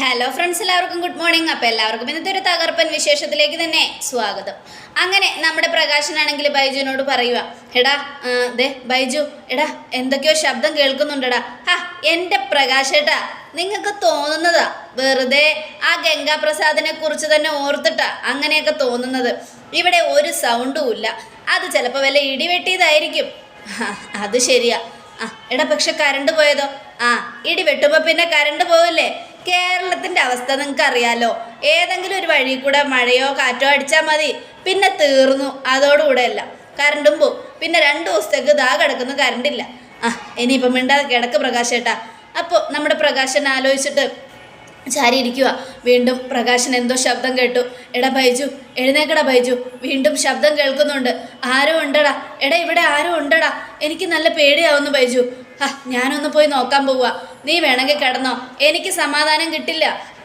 Hello friends എല്ലാവർക്കും good morning അപ്പോൾ എല്ലാവർക്കും ഇന്നത്തെ ഒരു തകർപ്പൻ വിശേഷത്തിലേക്ക് തന്നെ സ്വാഗതം. അങ്ങനെ നമ്മുടെ പ്രകാശനാണെങ്കിൽ ബൈജുവിനോട് പറയുക എടാ ദേ ബൈജു എടാ എന്തൊക്കെയോ ശബ്ദം കേൾക്കുന്നുണ്ടടാ. ഹാ എന്റെ പ്രകാശേട്ടാ നിങ്ങൾക്ക് തോന്നുന്നതാ വെറുതെ ആ ഗംഗാപ്രസാദിനെ കുറിച്ച് തന്നെ ഓർത്തിട്ടാ അങ്ങനെയൊക്കെ തോന്നുന്നത്. ഇവിടെ ഒരു സൗണ്ടും ഇല്ല. അത് ചിലപ്പോൾ വല്ല ഇടിവെട്ടിയതായിരിക്കും അത് ശരിയാ. ആ എടാ പക്ഷെ കരണ്ട് പോയതോ? ആ ഇടി വെട്ടുമ്പോൾ പിന്നെ കരണ്ട് പോവില്ലേ? കേരളത്തിന്റെ അവസ്ഥ നിങ്ങൾക്ക് അറിയാലോ ഏതെങ്കിലും ഒരു വഴി കൂടെ മഴയോ കാറ്റോ അടിച്ചാൽ മതി. പിന്നെ തീർന്നു. അതോടുകൂടെ അല്ല. കറണ്ടും പോവും. പിന്നെ രണ്ട് ദിവസത്തേക്ക് ദാ കിടക്കുന്ന കറണ്ടില്ല ആ ഇനിയിപ്പം മിണ്ടാതെ കിടക്ക് പ്രകാശേട്ടാ അപ്പോൾ നമ്മുടെ പ്രകാശൻ ആലോചിച്ചിട്ട് ചാരി ഇരിക്കുക വീണ്ടും പ്രകാശൻ എന്തോ ശബ്ദം കേട്ടു. എട ബൈജു എഴുന്നേക്കടാ ബൈജു. വീണ്ടും ശബ്ദം കേൾക്കുന്നുണ്ട്. ആരോ ഉണ്ടടാ. എടാ ഇവിടെ ആരോ ഉണ്ടടാ. എനിക്ക് നല്ല പേടിയാവുന്നു ബൈജു. ഞാനൊന്ന് പോയി നോക്കാൻ പോവുക നീ വേണമെങ്കിൽ കിടന്നോ. എനിക്ക് സമാധാനം കിട്ടില്ല.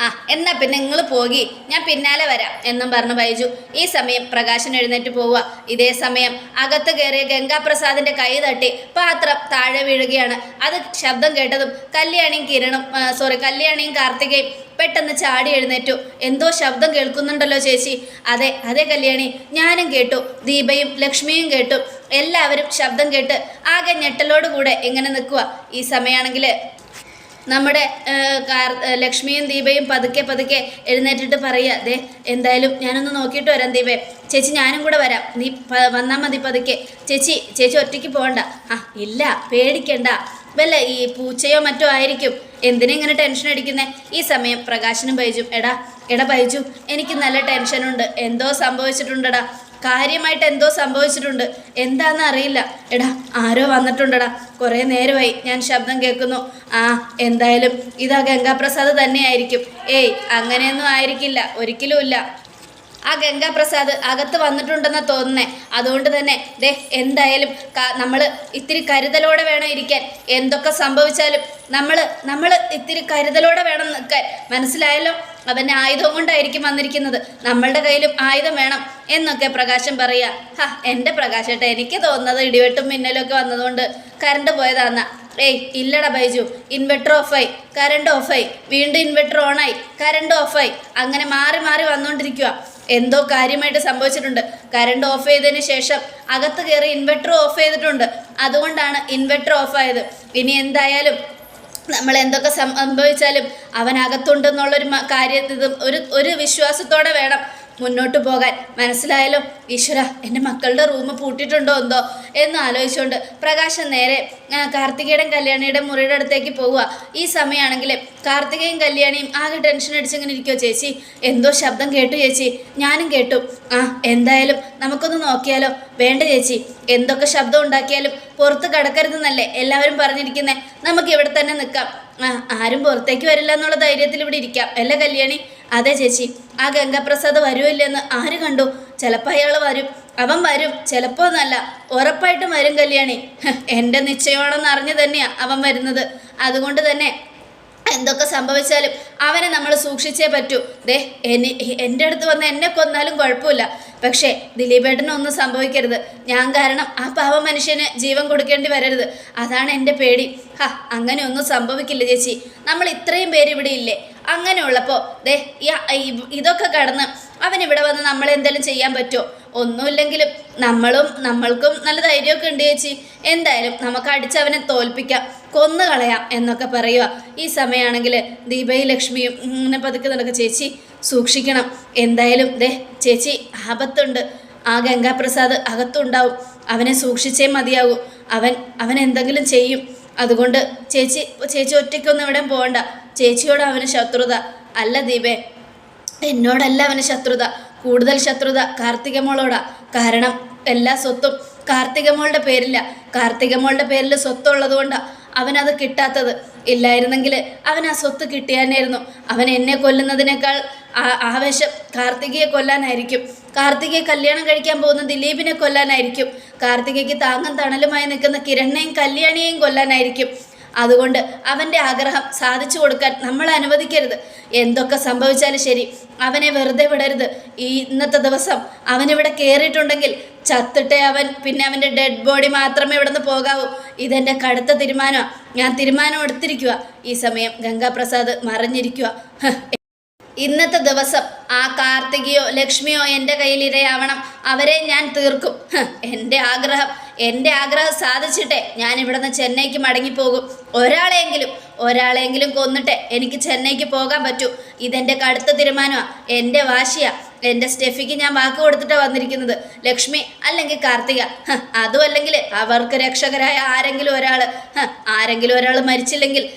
ആ എന്നാ പിന്നെ നിങ്ങൾ പോകി. ഞാൻ പിന്നാലെ വരാം എന്നും പറഞ്ഞു ബൈജു ഈ സമയം പ്രകാശൻ എഴുന്നേറ്റ് പോവുക ഇതേ സമയം അകത്ത് കയറിയ ഗംഗാപ്രസാദിന്റെ കൈ തട്ടി പാത്രം താഴെ വീഴുകയാണ്. അത് ശബ്ദം കേട്ടതും കല്യാണിയും കിരണും സോറി കല്യാണിയും കാർത്തികയും പെട്ടെന്ന് ചാടി എഴുന്നേറ്റു. എന്തോ ശബ്ദം കേൾക്കുന്നുണ്ടല്ലോ ചേച്ചി. അതെ അതെ കല്യാണി. ഞാനും കേട്ടു. ദീപയും ലക്ഷ്മിയും കേട്ടു. എല്ലാവരും ശബ്ദം കേട്ട് ആകെ ഞെട്ടലോടുകൂടെ എങ്ങനെ നിൽക്കുക ഈ സമയമാണെങ്കിൽ നമ്മുടെ ലക്ഷ്മിയും ദീപയും പതുക്കെ പതുക്കെ എഴുന്നേറ്റിട്ട് പറയുക ദേ എന്തായാലും ഞാനൊന്ന് നോക്കിയിട്ട് വരാം ദീപേ. ചേച്ചി ഞാനും കൂടെ വരാം. നീ വന്നാൽ മതി പതുക്കെ. ചേച്ചി ചേച്ചി ഒറ്റയ്ക്ക് പോകണ്ട. ആ ഇല്ല പേടിക്കണ്ട. വല്ല ഈ പൂച്ചയോ മറ്റോ ആയിരിക്കും. എന്തിനാ ഇങ്ങനെ ടെൻഷൻ അടിക്കുന്നേ? ഈ സമയം പ്രകാശനും ബൈജും എടാ എടാ ബൈജു എനിക്ക് നല്ല ടെൻഷനുണ്ട്. എന്തോ സംഭവിച്ചിട്ടുണ്ടടാ. കാര്യമായിട്ട് എന്തോ സംഭവിച്ചിട്ടുണ്ട്. എന്താണെന്ന് അറിയില്ല. എടാ ആരോ വന്നിട്ടുണ്ടടാ. കുറേ നേരമായി. ഞാൻ ശബ്ദം കേൾക്കുന്നു. ആ എന്തായാലും ഇതാ ഗംഗാപ്രസാദ് തന്നെയായിരിക്കും. ഏയ് അങ്ങനെയൊന്നും ആയിരിക്കില്ല. ഒരിക്കലും ഇല്ല. ആ ഗംഗാപ്രസാദ് അകത്ത് വന്നിട്ടുണ്ടെന്ന് തോന്നുന്നേ. അതുകൊണ്ട് തന്നെ ദേ എന്തായാലും നമ്മൾ ഇത്തിരി കരുതലോടെ വേണം ഇരിക്കാൻ. എന്തൊക്കെ സംഭവിച്ചാലും നമ്മൾ നമ്മൾ ഇത്തിരി കരുതലോടെ വേണം നിൽക്കാൻ. മനസ്സിലായല്ലോ? അവന്റെ ആയുധം കൊണ്ടായിരിക്കും വന്നിരിക്കുന്നത്. നമ്മളുടെ കയ്യിലും ആയുധം വേണം എന്നൊക്കെ പ്രകാശം പറയുക. ഹാ എന്റെ പ്രകാശട്ടെ എനിക്ക് തോന്നുന്നത് ഇടിവെട്ടും മിന്നലൊക്കെ വന്നതുകൊണ്ട് കറണ്ട് പോയതാന്നാ. ഏയ് ഇല്ലടാ ബൈജു ഇൻവെർട്ടർ ഓഫായി കറണ്ട് ഓഫായി വീണ്ടും ഇൻവെർട്ടർ ഓണായി കറണ്ട് ഓഫായി അങ്ങനെ മാറി മാറി വന്നുകൊണ്ടിരിക്കുക എന്തോ കാര്യമായിട്ട് സംഭവിച്ചിട്ടുണ്ട്. കറണ്ട് ഓഫ് ചെയ്തതിന് ശേഷം അകത്ത് കയറി ഇൻവെർട്ടർ ഓഫ് ചെയ്തിട്ടുണ്ട്. അതുകൊണ്ടാണ് ഇൻവെർട്ടർ ഓഫ് ആയത്. ഇനി എന്തായാലും നമ്മൾ എന്തൊക്കെ സംഭവിച്ചാലും അവൻ അകത്തുണ്ടെന്നുള്ളൊരു കാര്യം ഒരു ഒരു വിശ്വാസത്തോടെ വേണം. മുന്നോട്ട് പോകാൻ മനസ്സിലായാലോ ഈശ്വര എന്റെ മക്കളുടെ റൂം പൂട്ടിയിട്ടുണ്ടോ എന്തോ? എന്ന് ആലോചിച്ചുകൊണ്ട് പ്രകാശം നേരെ കാർത്തികയുടെ കല്യാണിയുടെ മുറിയുടെ അടുത്തേക്ക് പോവുക. ഈ സമയമാണെങ്കിൽ കാർത്തികയും കല്യാണിയും ആകെ ടെൻഷൻ അടിച്ചിങ്ങനെ ഇരിക്കുമോ ചേച്ചി. എന്തോ ശബ്ദം കേട്ടു ചേച്ചി. ഞാനും കേട്ടു. ആ എന്തായാലും നമുക്കൊന്ന് നോക്കിയാലോ? വേണ്ട ചേച്ചി. എന്തൊക്കെ ശബ്ദം ഉണ്ടാക്കിയാലും പുറത്ത് കടക്കരുതെന്നല്ലേ എല്ലാവരും പറഞ്ഞിരിക്കുന്നത് നമുക്ക് ഇവിടെ തന്നെ നിൽക്കാം. ആ ആരും പുറത്തേക്ക് വരില്ല എന്നുള്ള ധൈര്യത്തിൽ ഇവിടെ ഇരിക്കാം. അല്ല കല്യാണി? അതെ ചേച്ചി. ആ ഗംഗാപ്രസാദ് വരുമില്ലെന്ന് ആര് കണ്ടു? ചിലപ്പോൾ അയാൾ വരും. അവൻ വരും. ചിലപ്പോൾ എന്നല്ല ഉറപ്പായിട്ടും വരും കല്യാണി. എന്റെ നിശ്ചയമാണെന്ന് അറിഞ്ഞു തന്നെയാണ് അവൻ വരുന്നത്. അതുകൊണ്ട് തന്നെ എന്തൊക്കെ സംഭവിച്ചാലും അവനെ നമ്മൾ സൂക്ഷിച്ചേ പറ്റൂ. ദേ എനി എന്റെ അടുത്ത് വന്ന് എന്നെ കൊന്നാലും കുഴപ്പമില്ല. പക്ഷേ ദിലീപേട്ടന് ഒന്നും സംഭവിക്കരുത്. ഞാൻ കാരണം ആ പാവ മനുഷ്യന് ജീവൻ കൊടുക്കേണ്ടി വരരുത്. അതാണ് എന്റെ പേടി. ഹാ അങ്ങനെ ഒന്നും സംഭവിക്കില്ല ചേച്ചി. നമ്മൾ ഇത്രയും പേര് ഇവിടെ ഇല്ലേ? അങ്ങനെയുള്ളപ്പോൾ ദേ ഇതൊക്കെ കടന്ന് അവൻ ഇവിടെ വന്ന് നമ്മളെന്തെങ്കിലും ചെയ്യാൻ പറ്റുമോ? ഒന്നുമില്ലെങ്കിലും നമ്മളും നമ്മൾക്കും നല്ല ധൈര്യമൊക്കെ ഉണ്ട് ചേച്ചി. എന്തായാലും നമുക്ക് അടിച്ച് അവനെ തോൽപ്പിക്കാം. കൊന്നു കളയാം എന്നൊക്കെ പറയുക. ഈ സമയമാണെങ്കിൽ ദീപയും ലക്ഷ്മിയും ഇങ്ങനെ പതുക്കെ നടക്കുക ചേച്ചി സൂക്ഷിക്കണം. എന്തായാലും ദേ ചേച്ചി ആപത്തുണ്ട്. ആ ഗംഗാപ്രസാദ് അകത്തുണ്ടാവും. അവനെ സൂക്ഷിച്ചേ മതിയാകൂ അവൻ അവൻ എന്തെങ്കിലും ചെയ്യും. അതുകൊണ്ട് ചേച്ചി ചേച്ചി ഒറ്റയ്ക്കൊന്നും ഇവിടെ പോകണ്ട ചേച്ചിയോട് അവന് ശത്രുത. അല്ല ദീപേ എന്നോടല്ല അവന് ശത്രുത. കൂടുതൽ ശത്രുത കാർത്തികമോളോടാ. കാരണം എല്ലാ സ്വത്തും കാർത്തികമോളുടെ പേരില്ല. കാർത്തികമോളുടെ പേരിൽ സ്വത്തുള്ളത് കൊണ്ടാണ് അവനത് കിട്ടാത്തത് ഇല്ലായിരുന്നെങ്കിൽ അവൻ ആ സ്വത്ത് കിട്ടിയാനായിരുന്നു. അവൻ എന്നെ കൊല്ലുന്നതിനേക്കാൾ ആവേശം കാർത്തികയെ കൊല്ലാനായിരിക്കും. കാർത്തികയെ കല്യാണം കഴിക്കാൻ പോകുന്ന ദിലീപിനെ കൊല്ലാനായിരിക്കും. കാർത്തികയ്ക്ക് താങ്ങും തണലുമായി നിൽക്കുന്ന കിരണിനെയും കല്യാണിയെയും കൊല്ലാനായിരിക്കും. അതുകൊണ്ട് അവന്റെ ആഗ്രഹം സാധിച്ചു കൊടുക്കാൻ നമ്മൾ അനുവദിക്കരുത്. എന്തൊക്കെ സംഭവിച്ചാലും ശരി അവനെ വെറുതെ വിടരുത്. ഈ ഇന്നത്തെ ദിവസം അവനിവിടെ കയറിയിട്ടുണ്ടെങ്കിൽ ചത്തിട്ടേ അവൻ പിന്നെ അവന്റെ ഡെഡ് ബോഡി മാത്രമേ ഇവിടെ നിന്ന് പോകാവൂ. ഇതെന്റെ കടുത്ത തീരുമാനമാണ് ഞാൻ തീരുമാനം എടുത്തിരിക്കുക ഈ സമയം ഗംഗാപ്രസാദ് മറിഞ്ഞിരിക്കുക ഇന്നത്തെ ദിവസം ആ കാർത്തികയോ ലക്ഷ്മിയോ എന്റെ കയ്യിൽ ഇരയാവണം. അവരെ ഞാൻ തീർക്കും. എന്റെ ആഗ്രഹം എന്റെ ആഗ്രഹം സാധിച്ചിട്ടേ ഞാൻ ഇവിടുന്ന് ചെന്നൈക്ക് മടങ്ങിപ്പോകും. ഒരാളെങ്കിലും ഒരാളെങ്കിലും കൊന്നിട്ട് എനിക്ക് ചെന്നൈക്ക് പോകാൻ പറ്റൂ. ഇതെന്റെ കടുത്ത തീരുമാനമാണ് എന്റെ വാശിയാ. എന്റെ സ്റ്റെഫിക്ക് ഞാൻ വാക്ക് കൊടുത്തിട്ടാണ് വന്നിരിക്കുന്നത്. ലക്ഷ്മി അല്ലെങ്കിൽ കാർത്തിക. അതും അല്ലെങ്കിൽ അവർക്ക് രക്ഷകരായ ആരെങ്കിലും ഒരാൾ ആരെങ്കിലും ഒരാൾ മരിച്ചില്ലെങ്കിൽ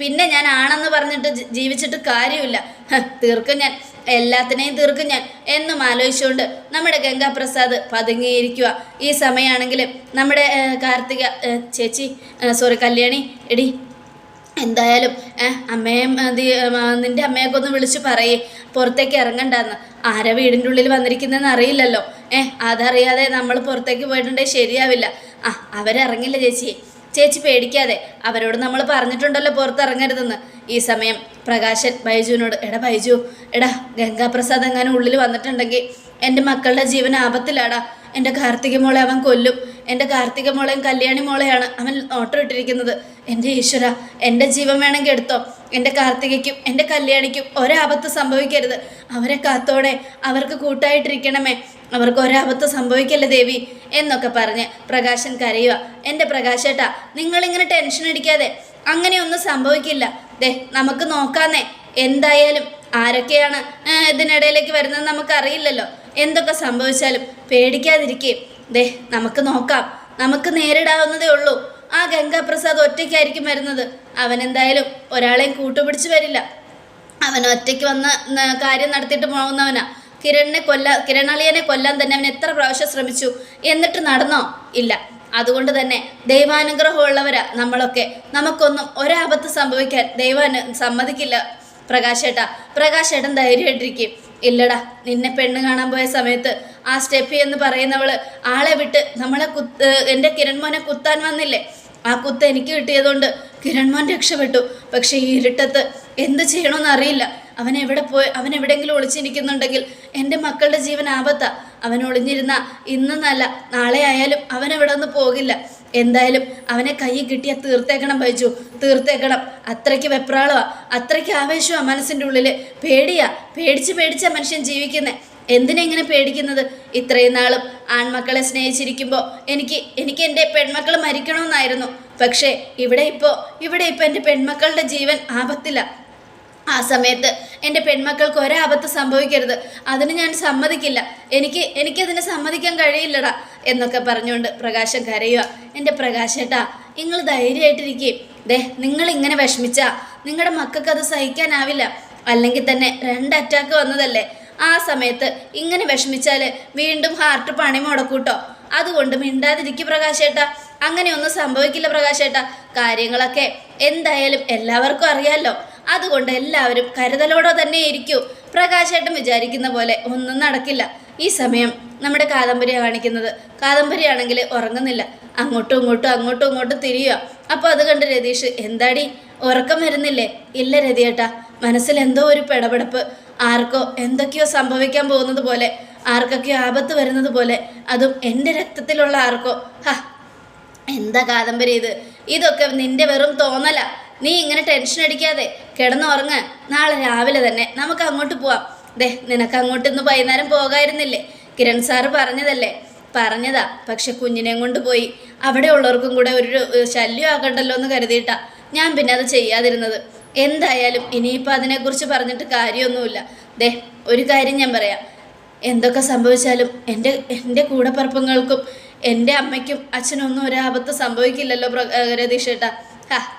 പിന്നെ ഞാൻ ആണെന്ന് പറഞ്ഞിട്ട് ജീവിച്ചിട്ട് കാര്യമില്ല. തീർക്കും ഞാൻ. എല്ലാത്തിനെയും തീർക്കും ഞാൻ എന്നും ആലോചിച്ചുകൊണ്ട് നമ്മുടെ ഗംഗാപ്രസാദ് പതുങ്ങിയിരിക്കുക ഈ സമയമാണെങ്കിൽ നമ്മുടെ കാർത്തിക ചേച്ചി സോറി കല്യാണി എടി എന്തായാലും അമ്മയും ആ, നിന്റെ അമ്മയൊക്കെ ഒന്ന് വിളിച്ച് പറയേ. പുറത്തേക്ക് ഇറങ്ങണ്ടെന്ന്. ആരാ വീടിന്റെ ഉള്ളിൽ വന്നിരിക്കുന്നതെന്ന് അറിയില്ലല്ലോ. ഏഹ് അതറിയാതെ നമ്മൾ പുറത്തേക്ക് പോയിട്ടുണ്ടെങ്കിൽ ശരിയാവില്ല. ആ അവരിറങ്ങില്ല ചേച്ചി ചേച്ചി പേടിക്കാതെ അവരോട് നമ്മൾ പറഞ്ഞിട്ടുണ്ടല്ലോ പുറത്തിറങ്ങരുതെന്ന്. ഈ സമയം പ്രകാശൻ ബൈജുവിനോട് എടാ ബൈജു എടാ ഗംഗാപ്രസാദ് എങ്ങാനും ഉള്ളിൽ വന്നിട്ടുണ്ടെങ്കിൽ എന്റെ മക്കളുടെ ജീവൻ ആപത്തിലാടാ. എന്റെ കാർത്തിക മോളെ അവൻ കൊല്ലും. എന്റെ കാർത്തിക മോളെയും കല്യാണി മോളെയാണ് അവൻ ഓട്ടോ ഇട്ടിരിക്കുന്നത്. എന്റെ ഈശ്വര എന്റെ ജീവൻ വേണമെങ്കിൽ എടുത്തോ എന്റെ കാർത്തികയ്ക്കും എന്റെ കല്യാണിക്കും ഒരാപത്ത് സംഭവിക്കരുത്. അവരെ കാത്തോടെ അവർക്ക് കൂട്ടായിട്ടിരിക്കണമേ. അവർക്ക് ഒരാപത്ത് സംഭവിക്കല്ലേ ദേവി? എന്നൊക്കെ പറഞ്ഞ് പ്രകാശൻ കരയുക എന്റെ പ്രകാശേട്ടാ നിങ്ങളിങ്ങനെ ടെൻഷൻ അടിക്കാതെ. അങ്ങനെയൊന്നും സംഭവിക്കില്ല. ദേ നമുക്ക് നോക്കാന്നേ. എന്തായാലും ആരൊക്കെയാണ് ഇതിനിടയിലേക്ക് വരുന്നത് നമുക്കറിയില്ലല്ലോ. എന്തൊക്കെ സംഭവിച്ചാലും പേടിക്കാതിരിക്കേ. ദേ നമുക്ക് നോക്കാം. നമുക്ക് നേരിടാവുന്നതേ ഉള്ളൂ. ആ ഗംഗാപ്രസാദ് ഒറ്റയ്ക്കായിരിക്കും വരുന്നത്. അവൻ എന്തായാലും ഒരാളെയും കൂട്ടുപിടിച്ച് വരില്ല. അവൻ ഒറ്റയ്ക്ക് വന്ന കാര്യം നടത്തിയിട്ട് പോകുന്നവനാ കിരണിനെ കൊല്ല കിരണളിയനെ കൊല്ലാൻ തന്നെ അവൻ എത്ര പ്രാവശ്യം ശ്രമിച്ചു. എന്നിട്ട് നടന്നോ? ഇല്ല. അതുകൊണ്ട് തന്നെ ദൈവാനുഗ്രഹമുള്ളവരാ നമ്മളൊക്കെ. നമുക്കൊന്നും ഒരാപത്ത് സംഭവിക്കാൻ ദൈവാനു സമ്മതിക്കില്ല. പ്രകാശേട്ടാ പ്രകാശേട്ടൻ ധൈര്യമായിട്ടിരിക്കും. ഇല്ലടാ നിന്നെ പെണ്ണ് കാണാൻ പോയ സമയത്ത് ആ സ്റ്റെഫി എന്ന് പറയുന്നവൾ ആളെ വിട്ട് നമ്മളെ കുത്ത് എന്റെ കിരൺമോനെ കുത്താൻ വന്നില്ലേ? ആ കുത്ത് എനിക്ക് കിട്ടിയതുകൊണ്ട് കിരൺമോൻ രക്ഷപ്പെട്ടു. പക്ഷേ ഈ ഇരുട്ടത്ത് എന്ത് ചെയ്യണമെന്ന് അറിയില്ല. അവൻ എവിടെ പോയി അവൻ എവിടെയെങ്കിലും ഒളിച്ചിരിക്കുന്നുണ്ടെങ്കിൽ എന്റെ മക്കളുടെ ജീവൻ ആപത്താ. അവൻ ഒളിഞ്ഞിരുന്ന ഇന്നല്ല നാളെ ആയാലും അവൻ എവിടെ നിന്ന് പോകില്ല. എന്തായാലും അവനെ കൈ കിട്ടിയാൽ തീർത്തേക്കണം ബൈജു. തീർത്തേക്കണം. അത്രയ്ക്ക് വെപ്രാളമാണ് അത്രയ്ക്ക് ആവേശമാണ് മനസ്സിന്റെ ഉള്ളിൽ പേടിയാ. പേടിച്ച് പേടിച്ച മനുഷ്യൻ ജീവിക്കുന്നത് എന്തിനാ ഇങ്ങനെ പേടിക്കുന്നത്? ഇത്രയും നാളും ആൺമക്കളെ സ്നേഹിച്ചിരിക്കുമ്പോൾ എനിക്ക് എനിക്ക് എന്റെ പെൺമക്കൾ മരിക്കണമെന്നായിരുന്നു. പക്ഷേ ഇവിടെ ഇപ്പോൾ ഇവിടെ ഇപ്പോൾ എന്റെ പെൺമക്കളുടെ ജീവൻ ആപത്തില്ല ആ സമയത്ത് എന്റെ പെൺമക്കൾക്ക് ഒരാപത്ത് സംഭവിക്കരുത്. അതിന് ഞാൻ സമ്മതിക്കില്ല. എനിക്ക് എനിക്കതിന് സമ്മതിക്കാൻ കഴിയില്ലടാ എന്നൊക്കെ പറഞ്ഞുകൊണ്ട് പ്രകാശം കരയുക. എന്റെ പ്രകാശേട്ടാ നിങ്ങൾ ധൈര്യമായിട്ടിരിക്കുകയും ദേ നിങ്ങൾ ഇങ്ങനെ വിഷമിച്ചാ നിങ്ങളുടെ മക്കൾക്ക് അത് സഹിക്കാനാവില്ല. അല്ലെങ്കിൽ തന്നെ രണ്ട് അറ്റാക്ക് വന്നതല്ലേ. ആ സമയത്ത് ഇങ്ങനെ വിഷമിച്ചാൽ വീണ്ടും ഹാർട്ട് പണി മുടക്കൂട്ടോ. അതുകൊണ്ട് മിണ്ടാതിരിക്കും പ്രകാശേട്ടാ. അങ്ങനെയൊന്നും സംഭവിക്കില്ല പ്രകാശേട്ടാ. കാര്യങ്ങളൊക്കെ എന്തായാലും എല്ലാവർക്കും അറിയാലോ. അതുകൊണ്ട് എല്ലാവരും കരുതലോടെ തന്നെ ഇരിക്കൂ. പ്രകാശേട്ടൻ വിചാരിക്കുന്ന പോലെ ഒന്നും നടക്കില്ല. ഈ സമയം നമ്മുടെ കാദംബരിയാണ് കാണിക്കുന്നത്. കാദംബരിയാണെങ്കിൽ ഉറങ്ങുന്നില്ല. അങ്ങോട്ടും ഇങ്ങോട്ടും അങ്ങോട്ടും ഇങ്ങോട്ടും തിരിയുക. അപ്പോൾ അത് കണ്ട് രതീഷ് എന്താടി? ഉറക്കം വരുന്നില്ലേ? ഇല്ല രതിയേട്ടാ മനസ്സിൽ എന്തോ ഒരു പിടപെടപ്പ്. ആർക്കോ എന്തൊക്കെയോ സംഭവിക്കാൻ പോകുന്നത് പോലെ ആർക്കൊക്കെയോ ആപത്ത് വരുന്നത് പോലെ അതും എന്റെ രക്തത്തിലുള്ള ആർക്കോ. ഹാ എന്താ കാദംബരി ഇത്? ഇതൊക്കെ നിന്റെ വെറും തോന്നല. നീ ഇങ്ങനെ ടെൻഷൻ അടിക്കാതെ കിടന്നുറങ്ങ് നാളെ രാവിലെ തന്നെ നമുക്ക് അങ്ങോട്ട് പോവാം. ദേ നിനക്ക് അങ്ങോട്ട് ഇന്ന് വൈകുന്നേരം പോകായിരുന്നില്ലേ? കിരൺ സാറ് പറഞ്ഞതല്ലേ? പറഞ്ഞതാ. പക്ഷെ കുഞ്ഞിനെയും കൊണ്ട് പോയി. അവിടെ ഉള്ളവർക്കും കൂടെ ഒരു ശല്യം ആകണ്ടല്ലോ എന്ന് കരുതിയിട്ടാ ഞാൻ പിന്നെ അത് ചെയ്യാതിരുന്നത്. എന്തായാലും ഇനിയിപ്പോൾ അതിനെക്കുറിച്ച് പറഞ്ഞിട്ട് കാര്യമൊന്നുമില്ല. ദേ ഒരു കാര്യം ഞാൻ പറയാം. എന്തൊക്കെ സംഭവിച്ചാലും എന്റെ എന്റെ കൂടെപ്പറപ്പങ്ങൾക്കും എന്റെ അമ്മയ്ക്കും അച്ഛനൊന്നും ഒരാപത്ത് സംഭവിക്കില്ലല്ലോ പ്രതീക്ഷ ഹാ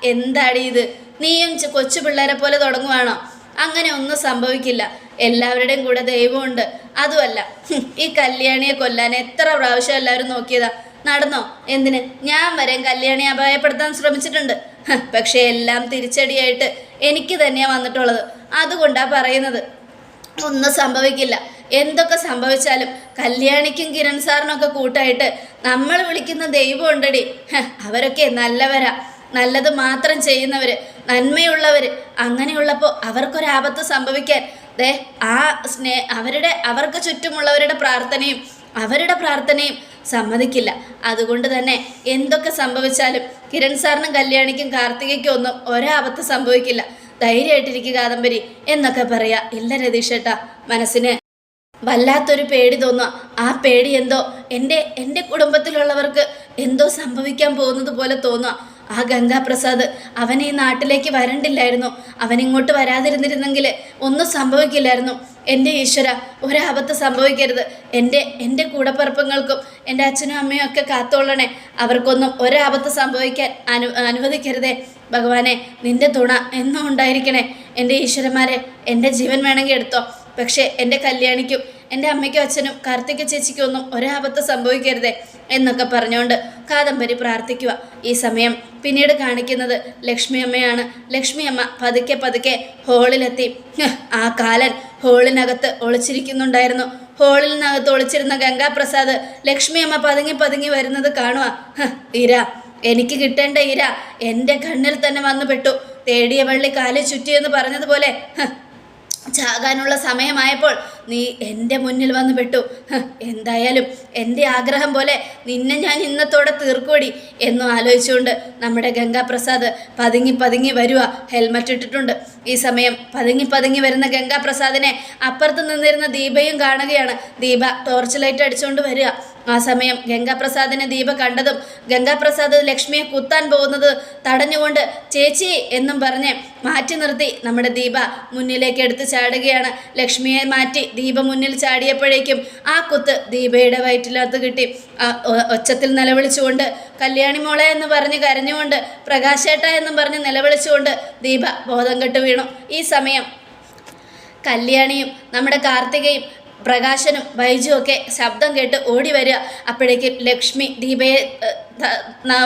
എന്താടി ഇത്? നീയും കൊച്ചു പിള്ളേരെ പോലെ തുടങ്ങുവാണോ? അങ്ങനെ ഒന്നും സംഭവിക്കില്ല. എല്ലാവരുടെയും കൂടെ ദൈവമുണ്ട്. അതുമല്ല ഈ കല്യാണിയെ കൊല്ലാൻ എത്ര പ്രാവശ്യം എല്ലാവരും നോക്കിയതാ. നടന്നോ? എന്തിന്? ഞാൻ വരെ കല്യാണിയെ അപായപ്പെടുത്താൻ ശ്രമിച്ചിട്ടുണ്ട്. പക്ഷെ എല്ലാം തിരിച്ചടിയായിട്ട് എനിക്ക് തന്നെയാണ് വന്നിട്ടുള്ളത്. അതുകൊണ്ടാണ് പറയുന്നത്. ഒന്നും സംഭവിക്കില്ല. എന്തൊക്കെ സംഭവിച്ചാലും കല്യാണിക്കും കിരൺ സാറിനൊക്കെ കൂട്ടായിട്ട് നമ്മൾ വിളിക്കുന്ന ദൈവം ഉണ്ടടി അവരൊക്കെ നല്ലവരാ. നല്ലത് മാത്രം ചെയ്യുന്നവർ നന്മയുള്ളവർ അങ്ങനെയുള്ളപ്പോൾ അവർക്കൊരാപത്ത് സംഭവിക്കാൻ ദേ ആ സ്നേ അവരുടെ അവർക്ക് ചുറ്റുമുള്ളവരുടെ പ്രാർത്ഥനയും അവരുടെ പ്രാർത്ഥനയും സമ്മതിക്കില്ല. അതുകൊണ്ട് തന്നെ എന്തൊക്കെ സംഭവിച്ചാലും കിരൺ സാറിനും കല്യാണിക്കും കാർത്തികയ്ക്കും ഒന്നും ഒരാപത്ത് സംഭവിക്കില്ല. ധൈര്യമായിട്ടിരിക്കുക കാദംബരി എന്നൊക്കെ പറയാ. ഇല്ല രതീഷേട്ടാ മനസ്സിന് വല്ലാത്തൊരു പേടി തോന്നുക ആ പേടി എന്തോ എന്റെ എന്റെ കുടുംബത്തിലുള്ളവർക്ക് എന്തോ സംഭവിക്കാൻ പോകുന്നത് പോലെ തോന്നുക ആ ഗംഗാപ്രസാദ് അവൻ ഈ നാട്ടിലേക്ക് വരണ്ടില്ലായിരുന്നു. അവൻ ഇങ്ങോട്ട് വരാതിരുന്നിരുന്നെങ്കിൽ ഒന്നും സംഭവിക്കില്ലായിരുന്നു. എന്റെ ഈശ്വര ഒരാപത്ത് സംഭവിക്കരുത്. എന്റെ എന്റെ കൂടപ്പറപ്പങ്ങൾക്കും എന്റെ അച്ഛനും അമ്മയും ഒക്കെ കാത്തോളണേ. അവർക്കൊന്നും ഒരാപത്ത് സംഭവിക്കാൻ അനു അനുവദിക്കരുതേ. ഭഗവാനെ നിന്റെ തുണ എന്നും ഉണ്ടായിരിക്കണേ. എന്റെ ഈശ്വരന്മാരെ എന്റെ ജീവൻ വേണമെങ്കിൽ എടുത്തോ. പക്ഷേ എന്റെ കല്യാണിക്കും എന്റെ അമ്മയ്ക്കും അച്ഛനും കാർത്തിക ചേച്ചിക്കും ഒന്നും ഒരാപത്ത് സംഭവിക്കരുതേ എന്നൊക്കെ പറഞ്ഞുകൊണ്ട് കാദംബരി പ്രാർത്ഥിക്കുക. ഈ സമയം പിന്നീട് കാണിക്കുന്നത് ലക്ഷ്മി അമ്മയാണ് ലക്ഷ്മി അമ്മ പതുക്കെ പതുക്കെ ഹോളിലെത്തി. ആ കാലൻ ഹോളിനകത്ത് ഒളിച്ചിരിക്കുന്നുണ്ടായിരുന്നു. ഹോളിനകത്ത് ഒളിച്ചിരുന്ന ഗംഗാപ്രസാദ് ലക്ഷ്മി അമ്മ പതുങ്ങി പതുങ്ങി വരുന്നത് കാണുക ഇര. എനിക്ക് കിട്ടേണ്ട ഇര എന്റെ കണ്ണിൽ തന്നെ വന്നു പെട്ടു. തേടിയ വള്ളി കാലിൽ ചുറ്റിയെന്ന് പറഞ്ഞതുപോലെ ചാകാനുള്ള സമയമായപ്പോൾ നീ എന്റെ മുന്നിൽ വന്ന് പെട്ടു. എന്തായാലും എന്റെ ആഗ്രഹം പോലെ നിന്നെ ഞാൻ ഇന്നത്തോടെ തീർക്കൂടി എന്നും ആലോചിച്ചുകൊണ്ട് നമ്മുടെ ഗംഗാപ്രസാദ് പതുങ്ങി പതുങ്ങി വരുക ഹെൽമറ്റ് ഇട്ടിട്ടുണ്ട്. ഈ സമയം പതുങ്ങി പതുങ്ങി വരുന്ന ഗംഗാപ്രസാദിനെ അപ്പുറത്ത് നിന്നിരുന്ന ദീപയും കാണുകയാണ്. ദീപ ടോർച്ച് ലൈറ്റ് അടിച്ചുകൊണ്ട് വരിക. ആ സമയം ഗംഗാപ്രസാദിനെ ദീപ കണ്ടതും ഗംഗാപ്രസാദ് ലക്ഷ്മിയെ കുത്താൻ പോകുന്നത് തടഞ്ഞുകൊണ്ട് ചേച്ചി എന്നും പറഞ്ഞ് മാറ്റി നിർത്തി നമ്മുടെ ദീപ മുന്നിലേക്ക് എടുത്ത് ചാടുകയാണ്. ലക്ഷ്മിയെ മാറ്റി ദീപ മുന്നിൽ ചാടിയപ്പോഴേക്കും ആ കുത്ത് ദീപയുടെ വയറ്റിലകത്ത് കിട്ടി. ആ ഒച്ചത്തിൽ നിലവിളിച്ചുകൊണ്ട് കല്യാണി മോളെ എന്ന് പറഞ്ഞ് കരഞ്ഞുകൊണ്ട് പ്രകാശേട്ട എന്നും പറഞ്ഞ് നിലവിളിച്ചുകൊണ്ട് ദീപ ബോധം കെട്ട് വീണു. ഈ സമയം കല്യാണിയും നമ്മുടെ കാർത്തികയും പ്രകാശനും ബൈജുവും ഒക്കെ ശബ്ദം കേട്ട് ഓടി വരിക. അപ്പോഴേക്കും ലക്ഷ്മി ദീപയെ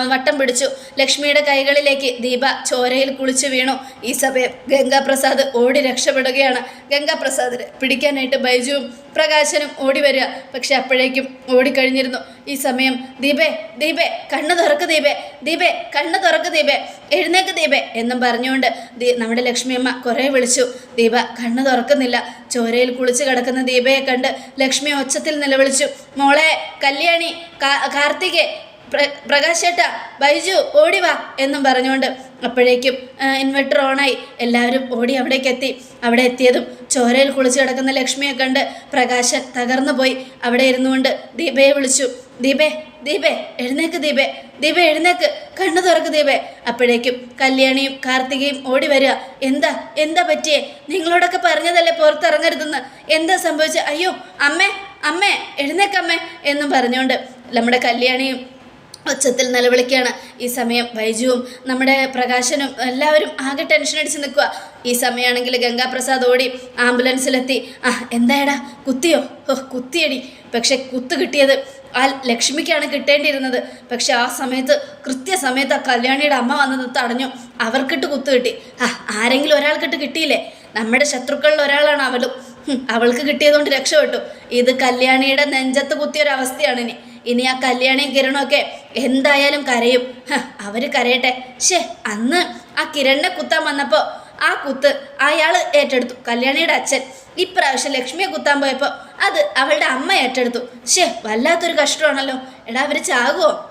വട്ടം പിടിച്ചു. ലക്ഷ്മിയുടെ കൈകളിലേക്ക് ദീപ ചോരയിൽ കുളിച്ചു വീണു. ഈ സമയം ഗംഗാപ്രസാദ് ഓടി രക്ഷപ്പെടുകയാണ്. ഗംഗാപ്രസാദിനെ പിടിക്കാനായിട്ട് ബൈജുവും പ്രകാശനും ഓടി വരിക. പക്ഷെ അപ്പോഴേക്കും ഓടിക്കഴിഞ്ഞിരുന്നു. ഈ സമയം ദീപേ ദീപേ കണ്ണ് തുറക്ക് ദീപേ ദീപേ കണ്ണ് തുറക്ക് ദീപേ എഴുന്നേക്ക് ദീപേ എന്നും പറഞ്ഞുകൊണ്ട് ദീ- നമ്മുടെ ലക്ഷ്മിയമ്മ കുറേ വിളിച്ചു. ദീപ കണ്ണ് തുറക്കുന്നില്ല. ചോരയിൽ കുളിച്ച് കിടക്കുന്ന ദീപയെ കണ്ട് ലക്ഷ്മി ഒച്ചത്തിൽ നിലവിളിച്ചു. മോളെ കല്യാണി കാർത്തികേ പ്ര പ്രകാശേട്ട ബൈജു ഓടി വാ എന്നും പറഞ്ഞുകൊണ്ട് അപ്പോഴേക്കും ഇൻവെർട്ടർ ഓണായി എല്ലാവരും ഓടി അവിടേക്ക് എത്തി. അവിടെ എത്തിയതും ചോരയിൽ കുളിച്ച് കിടക്കുന്ന ലക്ഷ്മിയെ കണ്ട് പ്രകാശൻ തകർന്നു പോയി. അവിടെ ഇരുന്നുകൊണ്ട് ദീപയെ വിളിച്ചു. ദീപേ ദീപേ എഴുന്നേക്ക് ദീപേ. ദീപേ എഴുന്നേക്ക്. കണ്ണു തുറക്ക് ദീപേ. അപ്പോഴേക്കും കല്യാണിയും കാർത്തികയും ഓടി വരിക. എന്താ എന്താ പറ്റിയേ? നിങ്ങളോടൊക്കെ പറഞ്ഞതല്ലേ പുറത്തിറങ്ങരുതെന്ന്? എന്താ സംഭവിച്ചത് അയ്യോ അമ്മേ അമ്മേ എഴുന്നേക്കമ്മേ എന്നും പറഞ്ഞുകൊണ്ട് നമ്മുടെ കല്യാണിയും ഒച്ചത്തിൽ നിലവിളിക്കുകയാണ്. ഈ സമയം വൈജുവും നമ്മുടെ പ്രകാശനും എല്ലാവരും ആകെ ടെൻഷൻ അടിച്ച് നിൽക്കുക. ഈ സമയമാണെങ്കിൽ ഗംഗാപ്രസാദ് ഓടി ആംബുലൻസിലെത്തി. ആ എന്തായടാ? കുത്തിയോ? ഓ കുത്തിയടി. പക്ഷെ കുത്ത് കിട്ടിയത് ആ ലക്ഷ്മിക്കാണ് കിട്ടേണ്ടിയിരുന്നത്. പക്ഷെ ആ സമയത്ത് കൃത്യസമയത്ത് ആ കല്യാണിയുടെ അമ്മ വന്നത് തടഞ്ഞു. അവർക്കിട്ട് കുത്ത് കിട്ടി. ആ ആരെങ്കിലും ഒരാൾക്കിട്ട് കിട്ടിയില്ലേ? നമ്മുടെ ശത്രുക്കളിൽ ഒരാളാണ് അവളും. അവൾക്ക് കിട്ടിയതുകൊണ്ട് രക്ഷപ്പെട്ടു. ഇത് കല്യാണിയുടെ നെഞ്ചത്ത് കുത്തിയൊരവസ്ഥയാണ് ഇനി. ഇനി ആ കല്യാണിയും കിരണും ഒക്കെ എന്തായാലും കരയും. അവർ കരയട്ടെ. ഷേ അന്ന് ആ കിരണിനെ കുത്താൻ വന്നപ്പോൾ ആ കുത്ത് അയാൾ ഏറ്റെടുത്തു കല്യാണിയുടെ അച്ഛൻ. ഇപ്രാവശ്യം ലക്ഷ്മിയെ കുത്താൻ പോയപ്പോൾ അത് അവളുടെ അമ്മ ഏറ്റെടുത്തു. ഷേ വല്ലാത്തൊരു കഷ്ടമാണല്ലോ. എടാ അവർ ചാകുമോ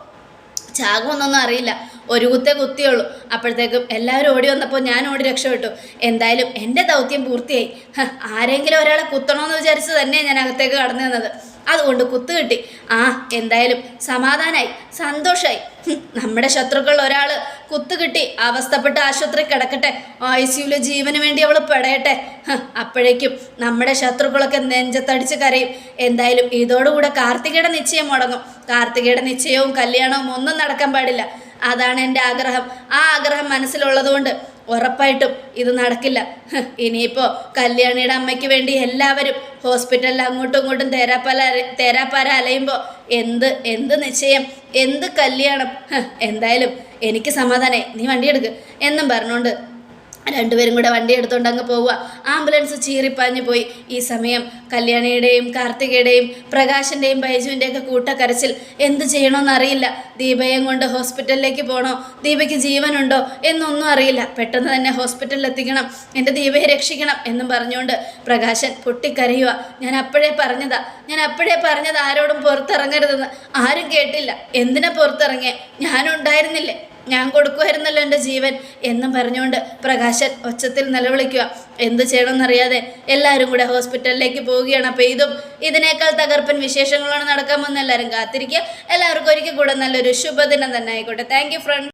ചാകുമെന്നൊന്നും അറിയില്ല. ഒരു കുത്തേ കുത്തിയുള്ളൂ. അപ്പോഴത്തേക്കും എല്ലാവരും ഓടി വന്നപ്പോൾ ഞാൻ ഓടി രക്ഷപ്പെട്ടു. എന്തായാലും എന്റെ ദൗത്യം പൂർത്തിയായി. ആരെങ്കിലും ഒരാളെ കുത്തണമെന്ന് വിചാരിച്ച് തന്നെ ഞാൻ അകത്തേക്ക് കടന്നു തന്നത് അതുകൊണ്ട് കുത്തു കിട്ടി. ആ എന്തായാലും സമാധാനായി സന്തോഷമായി നമ്മുടെ ശത്രുക്കൾ ഒരാൾ കുത്തു കിട്ടി അവസ്ഥപ്പെട്ട് ആശുപത്രി കിടക്കട്ടെ. ഐ സിയുലെ ജീവന് വേണ്ടി അവൾ പെടയട്ടെ. അപ്പോഴേക്കും നമ്മുടെ ശത്രുക്കളൊക്കെ നെഞ്ചത്തടിച്ച് കരയും. എന്തായാലും ഇതോടുകൂടെ കാർത്തികയുടെ നിശ്ചയം മുടങ്ങും. കാർത്തികയുടെ നിശ്ചയവും കല്യാണവും ഒന്നും നടക്കാൻ പാടില്ല. അതാണ് എന്റെ ആഗ്രഹം. ആ ആഗ്രഹം മനസ്സിലുള്ളതുകൊണ്ട് ഉറപ്പായിട്ടും ഇത് നടക്കില്ല. ഇനിയിപ്പോൾ കല്യാണിയുടെ അമ്മയ്ക്ക് വേണ്ടി എല്ലാവരും ഹോസ്പിറ്റലിൽ അങ്ങോട്ടും ഇങ്ങോട്ടും തേരാപ്പാല തേരാപ്പാര അലയുമ്പോൾ എന്ത് എന്ത് നിശ്ചയം എന്ത് കല്യാണം? എന്തായാലും എനിക്ക് സമാധാനമായി നീ വണ്ടി എടുക്ക്. എന്നും പറഞ്ഞുകൊണ്ട് രണ്ടുപേരും കൂടെ വണ്ടി എടുത്തുകൊണ്ട് അങ്ങ് പോവുക. ആംബുലൻസ് ചീറിപ്പാഞ്ഞു പോയി. ഈ സമയം കല്യാണിയുടെയും കാർത്തികയുടെയും പ്രകാശന്റെയും ബൈജുവിന്റെയൊക്കെ കൂട്ടക്കരച്ചിൽ എന്ത് ചെയ്യണമെന്ന് അറിയില്ല. ദീപയും കൊണ്ട് ഹോസ്പിറ്റലിലേക്ക് പോകണോ ദീപയ്ക്ക് ജീവനുണ്ടോ എന്നൊന്നും അറിയില്ല. പെട്ടെന്ന് തന്നെ ഹോസ്പിറ്റലിൽ എത്തിക്കണം എന്റെ ദീപയെ രക്ഷിക്കണം എന്നും പറഞ്ഞുകൊണ്ട് പ്രകാശൻ പൊട്ടിക്കരയുക ഞാൻ അപ്പോഴേ പറഞ്ഞതാ. ഞാൻ അപ്പോഴേ പറഞ്ഞത് ആരോടും പുറത്തിറങ്ങരുതെന്ന്. ആരും കേട്ടില്ല. എന്തിനാ പുറത്തിറങ്ങിയേ? ഞാനുണ്ടായിരുന്നില്ലേ? ഞാൻ കൊടുക്കുമായിരുന്നല്ലോ എന്റെ ജീവൻ എന്നും പറഞ്ഞുകൊണ്ട് പ്രകാശൻ ഒച്ചത്തിൽ നിലവിളിക്കുക. എന്ത് ചെയ്യണമെന്നറിയാതെ എല്ലാവരും കൂടെ ഹോസ്പിറ്റലിലേക്ക് പോവുകയാണ്. അപ്പോൾ ഇതും ഇതിനേക്കാൾ തകർപ്പൻ വിശേഷങ്ങളാണ് നടക്കാമെന്ന് എല്ലാവരും കാത്തിരിക്കുക. എല്ലാവർക്കും ഒരിക്കൽ കൂടെ നല്ലൊരു ശുഭദിനം തന്നെ ആയിക്കോട്ടെ. Thank front